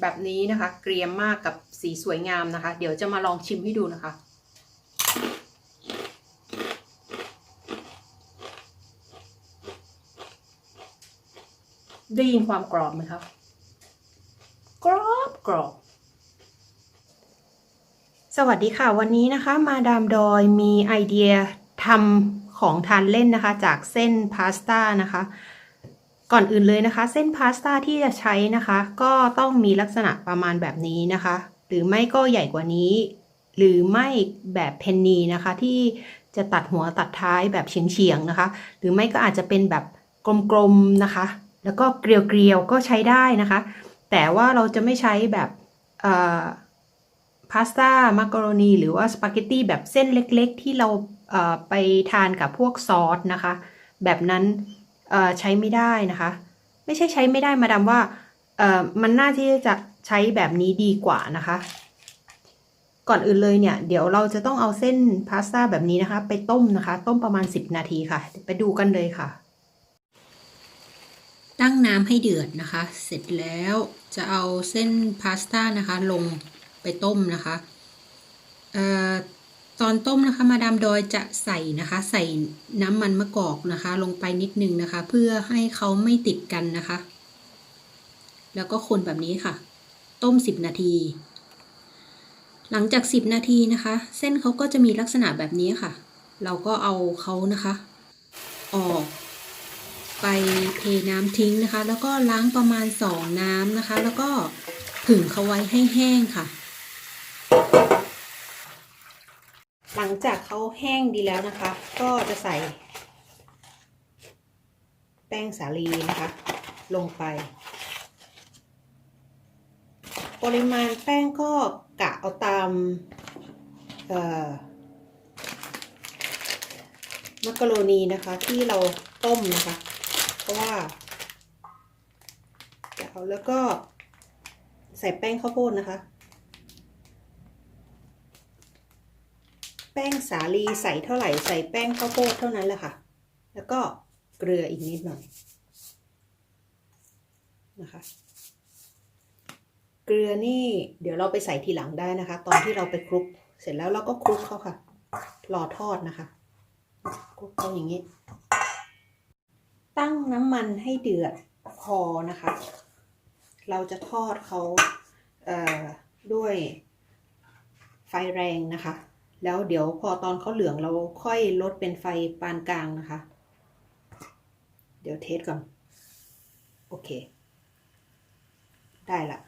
แบบนี้นะคะ เกรียมมากกับสีสวยงามนะคะ เดี๋ยวจะมาลองชิมให้ดูนะคะ ได้ยินความกรอบไหมครับกรอบกรอบสวัสดีค่ะ วันนี้นะคะ มาดามดอยมีไอเดียทำของทานเล่นนะคะ จากเส้นพาสต้านะคะ ก่อนอื่นเลยนะคะ เส้นพาสต้าที่จะใช้นะคะ ก็ต้องมีลักษณะประมาณแบบนี้นะคะ หรือไม่ก็ใหญ่กว่านี้ หรือไม่แบบเพนนีนะคะ ที่จะตัดหัวตัดท้ายแบบเฉียงๆนะคะ หรือไม่ก็อาจจะเป็นแบบกลมๆนะคะ แล้วก็เกลียวๆก็ใช้ได้นะคะ แต่ว่าเราจะไม่ใช้แบบพาสต้ามักกะโรนีหรือว่าสปาเกตตี้แบบเส้นเล็กๆ ที่เราไปทานกับพวกซอสนะคะ แบบนั้น ใช้ไม่ได้นะคะ ไม่ใช่ใช้ไม่ได้มาดามว่าเออมันน่าที่จะใช้แบบนี้ดีกว่านะคะ ก่อนอื่นเลยเนี่ย เดี๋ยวเราจะต้องเอาเส้นพาสต้าแบบนี้นะคะ ไปต้มนะคะ ต้มประมาณ 10 นาทีค่ะ ไปดูกันเลยค่ะ ตั้งน้ำให้เดือดนะคะ เสร็จแล้วจะเอาเส้นพาสต้านะคะ ลงไปต้มนะคะเออ ตอนต้มนะคะ มาดามดอยจะใส่นะคะ ใส่น้ำมันมะกอกนะคะ ลงไปนิดนึงนะคะ เพื่อให้เขาไม่ติดกันนะคะ แล้วก็คนแบบนี้ค่ะ ต้ม 10 นาที หลังจาก 10 นาทีนะคะ เส้นเขาก็จะมีลักษณะแบบนี้ค่ะ เราก็เอาเขานะคะ ออกไปเทน้ำทิ้งนะคะ แล้วก็ล้างประมาณสองน้ำนะคะ แล้วก็ผึ่งเขาไว้ให้แห้งค่ะ ลังจากเขาแห้งดีแล้วนะคะ ก็จะใส่ แป้งสาลีนะคะ ลงไป ปริมาณแป้งก็กะเอาตามมักกะโรนีนะคะที่เราต้มนะคะ เพราะว่าจะเอาแล้วก็ใส่แป้งข้าวโพดนะคะ แป้งสาลีใส่เท่าไหร่ใส่แป้งข้าวโพดเท่านั้นแหละค่ะ แล้วก็เกลืออีกนิดหน่อยนะคะเกลือนี่เดี๋ยวเราไปใส่ทีหลังได้นะคะ ตอนที่เราไปคลุก เสร็จแล้วเราก็คลุกเขาค่ะรอทอดนะคะคลุกเขาอย่างนี้ ตั้งน้ำมันให้เดือดพอนะคะ เราจะทอดเขาเด้วยไฟแรงนะคะ แล้วเดี๋ยวพอตอนเขาเหลืองเราค่อยลดเป็นไฟปานกลางนะคะ เดี๋ยวเทสก่อน โอเค ได้ละ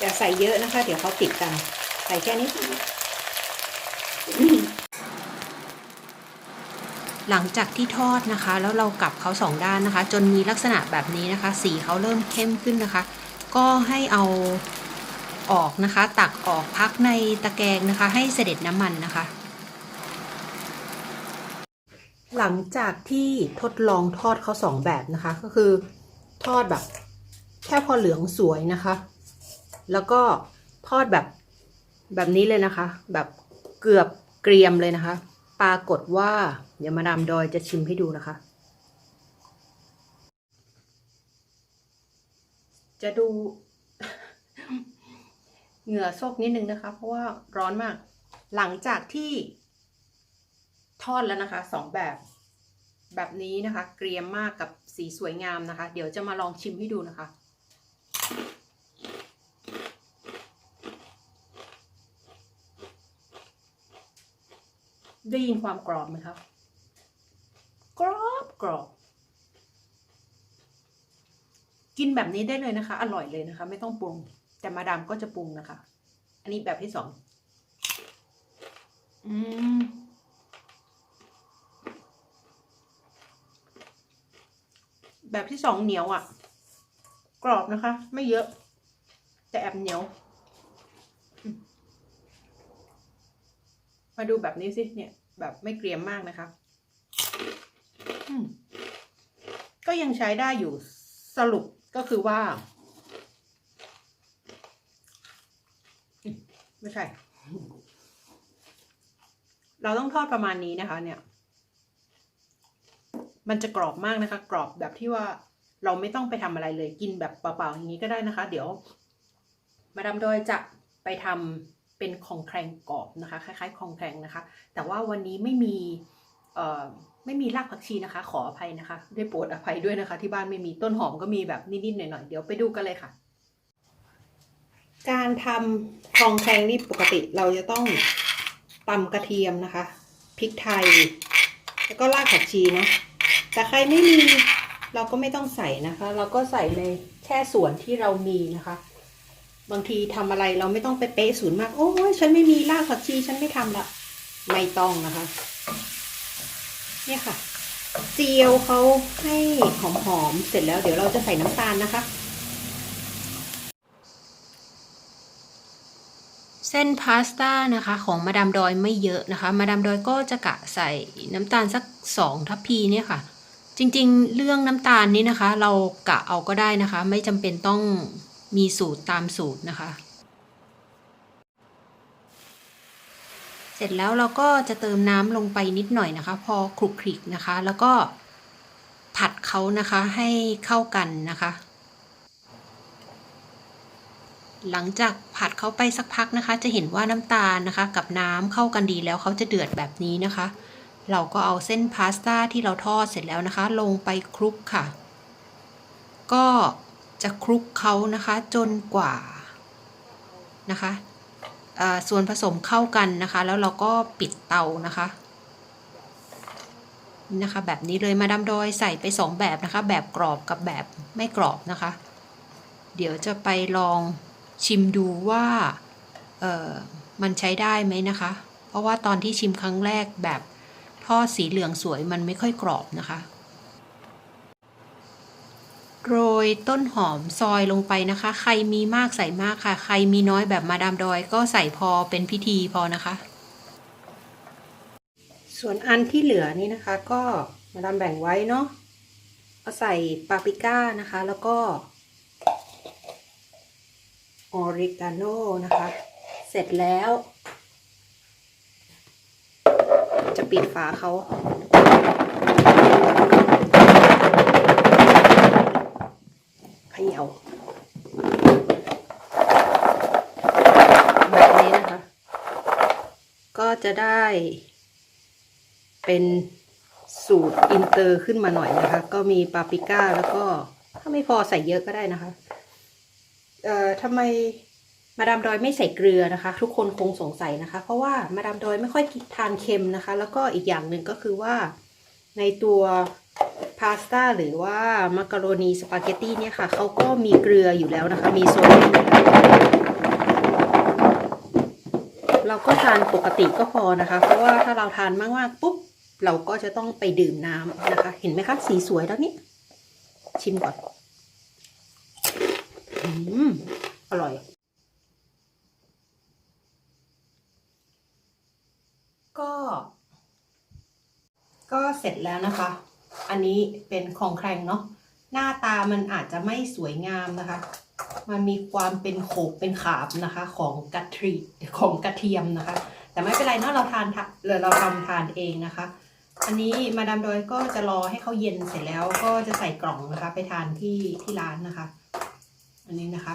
อย่าใส่เยอะนะคะ เดี๋ยวเขาติดกัน ใส่แค่นี้ หลังจากที่ทอดนะคะ แล้วเรากลับเขาสองด้านนะคะ จนมีลักษณะแบบนี้นะคะ สีเขาเริ่มเข้มขึ้นนะคะ ก็ให้เอาออกนะคะ ตักออกพักในตะแกรงนะคะ ให้เสด็จน้ำมันนะคะ หลังจากที่ทดลองทอดเขาสองแบบนะคะ ก็คือทอดแบบแค่พอเหลืองสวยนะคะ แล้วก็ทอดแบบแบบนี้เลยนะคะ แบบเกือบเกรียมเลยนะคะ ปรากฏว่าเดี๋ยวมาดามดอยจะชิมให้ดูนะคะ จะดู เหงื่อโซกนิดนึงนะคะ เพราะว่าร้อนมาก หลังจากที่ทอดแล้วนะคะสองแบบแบบนี้นะคะ เกรียมมากกับสีสวยงามนะคะ เดี๋ยวจะมาลองชิมให้ดูนะคะ ได้ยินความกรอบไหมครับ กรอบกรอบ กินแบบนี้ได้เลยนะคะ อร่อยเลยนะคะ ไม่ต้องปรุง แต่มาดามก็จะปรุงนะคะ อันนี้แบบที่สอง อืมแบบที่สองเหนียวอะ่ะ กรอบนะคะ ไม่เยอะ แต่แอบเหนียว มาดูแบบนี้สิเนี่ย แบบไม่เกรียมมากนะคะก็ยังใช้ได้อยู่สรุปก็คือว่า ไม่ใช่ เราต้องทอดประมาณนี้นะคะ เนี่ย มันจะกรอบมากนะคะ กรอบแบบที่ว่าเราไม่ต้องไปทำอะไรเลย กินแบบเปล่าๆอย่างนี้ก็ได้นะคะ เดี๋ยว มาดามโดยจะไปทำ เป็นของแครงกรอบนะคะ คล้ายๆของแครงนะคะ แต่ว่าวันนี้ไม่มีไม่มีรากผักชีนะคะ ขออภัยนะคะได้โปรดอภัยด้วยนะคะ ที่บ้านไม่มีต้นหอมก็มีแบบนิดๆหน่อยๆเดี๋ยวไปดูกันเลยค่ะ การทำของแครงนี่ปกติเราจะต้องตำกระเทียมนะคะพริกไทย แล้วก็รากผักชีเนาะแต่ใครไม่มีเราก็ไม่ต้องใส่นะคะ เราก็ใส่ในแค่ส่วนที่เรามีนะคะ บางทีทำอะไรเราไม่ต้องไปเป๊ะศูนย์มาก โอ้ยฉันไม่มีรากผักชีฉันไม่ทำละไม่ต้องนะคะ เนี่ยค่ะ เจียวเขาให้หอมๆเสร็จแล้วเดี๋ยวเราจะใส่น้ำตาลนะคะ เส้นพาสต้านะคะ ของมาดามดอยไม่เยอะนะคะ มาดามดอยก็จะกะใส่น้ำตาลสักสองทัพพีเนี่ยค่ะ จริงๆ เรื่องน้ำตาลนี้นะคะ เรากะเอาก็ได้นะคะ ไม่จำเป็นต้อง มีสูตรตามสูตรนะคะ เสร็จแล้วเราก็จะเติมน้ำลงไปนิดหน่อยนะคะ พอคลุกคลิกนะคะ แล้วก็ผัดเขานะคะให้เข้ากันนะคะ หลังจากผัดเขาไปสักพักนะคะ จะเห็นว่าน้ำตาลนะคะ กับน้ำเข้ากันดีแล้วเขาจะเดือดแบบนี้นะคะ เราก็เอาเส้นพาสต้าที่เราทอดเสร็จแล้วนะคะ ลงไปคลุกค่ะ ก็ จะคลุกเขานะคะจนกว่านะคะส่วนผสมเข้ากันนะคะ แล้วเราก็ปิดเตานะคะนะคะ แบบนี้เลยมาดามดอยใส่ไปสองแบบนะคะ แบบกรอบกับแบบไม่กรอบนะคะ เดี๋ยวจะไปลองชิมดูว่าเออมันใช้ได้ไหมนะคะ เพราะว่าตอนที่ชิมครั้งแรกแบบทอดสีเหลืองสวยมันไม่ค่อยกรอบนะคะ โรยต้นหอมซอยลงไปนะคะ ใครมีมากใส่มากค่ะ ใครมีน้อยแบบมาดามดอยก็ใส่พอเป็นพิธีพอนะคะ ส่วนอันที่เหลือนี่นะคะ ก็มาดามแบ่งไว้เนาะเอาใส่ปาปริก้านะคะ แล้วก็ออริกาโนนะคะ เสร็จแล้ว จะปิดฝาเขา เขย่าแบบนี้นะคะ ก็จะได้เป็นสูตรอินเตอร์ขึ้นมาหน่อยนะคะ ก็มีปาปริก้าแล้วก็ถ้าไม่พอใส่เยอะก็ได้นะคะ เอ่อทำไมมาดามดอยไม่ใส่เกลือนะคะ ทุกคนคงสงสัยนะคะ เพราะว่ามาดามดอยไม่ค่อยกินทานเค็มนะคะ แล้วก็อีกอย่างหนึ่งก็คือว่าในตัว พาสต้าหรือว่ามักกะโรนีสปาเกตตี้เนี่ยค่ะเขาก็มีเกลืออยู่แล้วนะคะ มีโซเดียมเราก็ทานปกติก็พอนะคะ เพราะว่าถ้าเราทานมากๆปุ๊บเราก็จะต้องไปดื่มน้ำนะคะ เห็นไหมคะ สีสวยแล้วนี่ชิมก่อน อืม อร่อย ก็ ก็เสร็จแล้วนะคะ อันนี้เป็นของแครงเนาะหน้าตามันอาจจะไม่สวยงามนะคะ มันมีความเป็นโขบเป็นขาบนะคะของกะทิของกระเทียมนะคะ แต่ไม่เป็นไรเนาะเราทานทะเราทำทานเองนะคะ อันนี้มาดามดอยก็จะรอให้เขาเย็นเสร็จแล้วก็จะใส่กล่องนะคะ ไปทานที่ที่ร้านนะคะ อันนี้นะคะ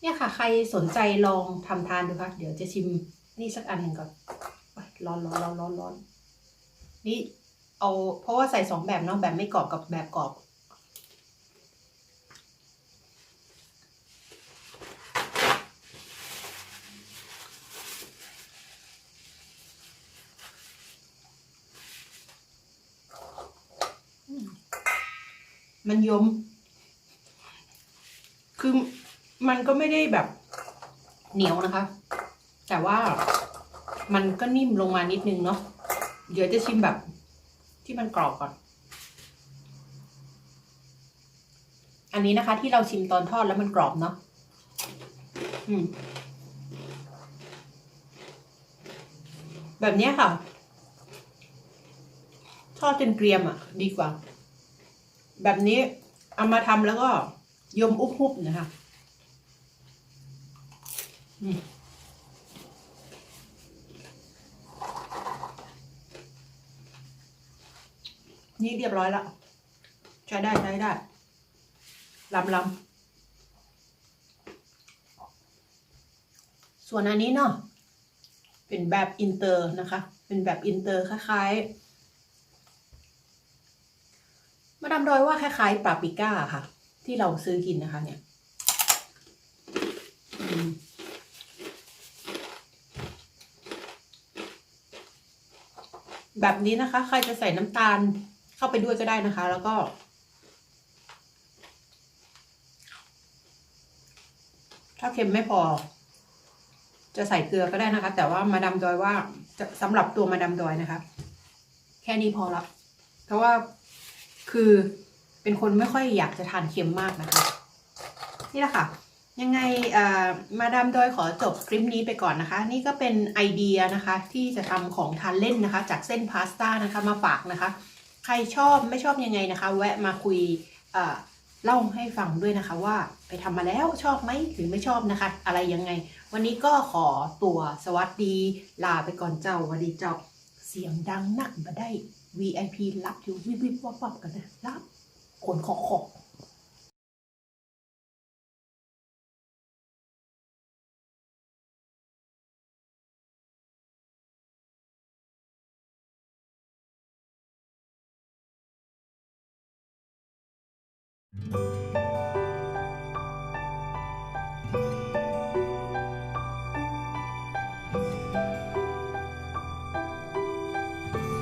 เนี่ยค่ะ ใครสนใจลองทำทานดูค่ะเดี๋ยวจะชิมนี่สักอันหนึ่งก่อนร้อนร้อนร้อนร้อนร้อนนี่ เอาเพราะว่าใส่สองแบบเนาะแบบไม่กรอบกับแบบกรอบมันยม คือมันก็ไม่ได้แบบเหนียวนะคะ แต่ว่ามันก็นิ่มลงมานิดนึงเนาะ เดี๋ยวจะชิมแบบ ที่มันกรอบก่อน อันนี้นะคะ ที่เราชิมตอนทอดแล้วมันกรอบเนาะอืม แบบนี้ค่ะ ทอดจนเกรียมอะ ดีกว่า แบบนี้เอามาทำแล้วก็ยมอุบหุบนะคะ อืม นี่เรียบร้อยแล้ว ใช้ได้ใช้ได้ลำลำส่วนอันนี้เนาะเป็นแบบอินเตอร์นะคะ เป็นแบบอินเตอร์คล้ายๆ มาดามดอยว่าคล้ายๆปาปิก้าค่ะ ที่เราซื้อกินนะคะเนี่ยแบบนี้นะคะ ใครจะใส่น้ำตาล เข้าไปด้วยก็ได้นะคะ แล้วก็ถ้าเค็มไม่พอ จะใส่เกลือก็ได้นะคะ แต่ว่ามาดามดอยว่าจะสำหรับตัวมาดามดอยนะคะ แค่นี้พอละเพราะว่าคือเป็นคนไม่ค่อยอยากจะทานเค็มมากนะคะ นี่แหละค่ะ ยังไงมาดามดอยขอจบคลิปนี้ไปก่อนนะคะ นี่ก็เป็นไอเดียนะคะ ที่จะทำของทานเล่นนะคะ จากเส้นพาสต้านะคะมาฝากนะคะ ใครชอบไม่ชอบยังไงนะคะ แวะมาคุยเล่าให้ฟังด้วยนะคะว่าไปทำมาแล้วชอบไหมหรือไม่ชอบนะคะ อะไรยังไง วันนี้ก็ขอตัวสวัสดี ลาไปก่อนเจ้าสวัสดีเจ้าเสียงดังนักมาได้ VIP รับอยู่วิบวิบวับวับกันนะรับขนขอขอ